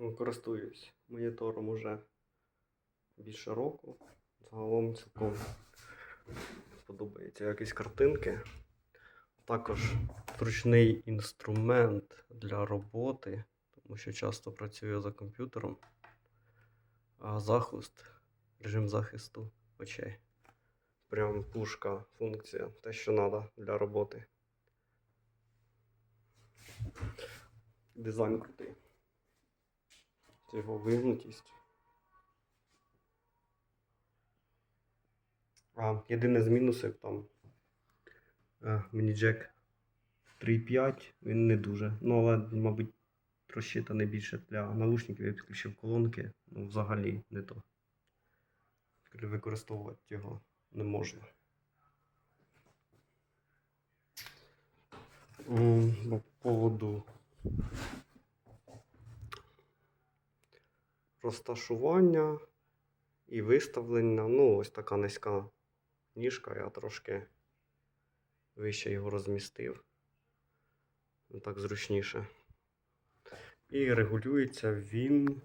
Користуюсь монітором уже більше року. Загалом цілком подобаються якісь картинки. Також зручний інструмент для роботи, тому що часто працюю за комп'ютером. А захист, режим захисту очей. Прям пушка, функція, те, що треба для роботи. Дизайн крутий. Це його вигнутість. А, єдине з мінусів там е, міні-джек 3.5, він не дуже. Ну, але, мабуть, розчитаний більше для наушників, я підключив колонки, ну взагалі не то. Використовувати його не можна. По поводу розташування і виставлення. Ну, ось така низька ніжка, я трошки вище його розмістив. Так зручніше. І регулюється він.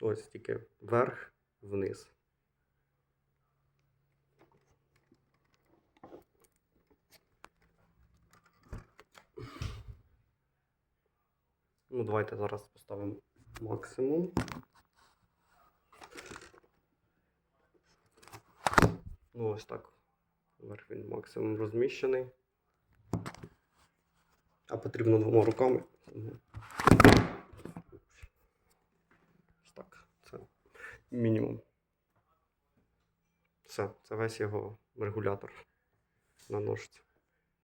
Ось тільки вверх, Ну, давайте зараз поставимо максимум. Ну, ось так. Вверх він максимум розміщений. А потрібно двома руками. Ось так. Це мінімум. Все, це весь його регулятор на ножці.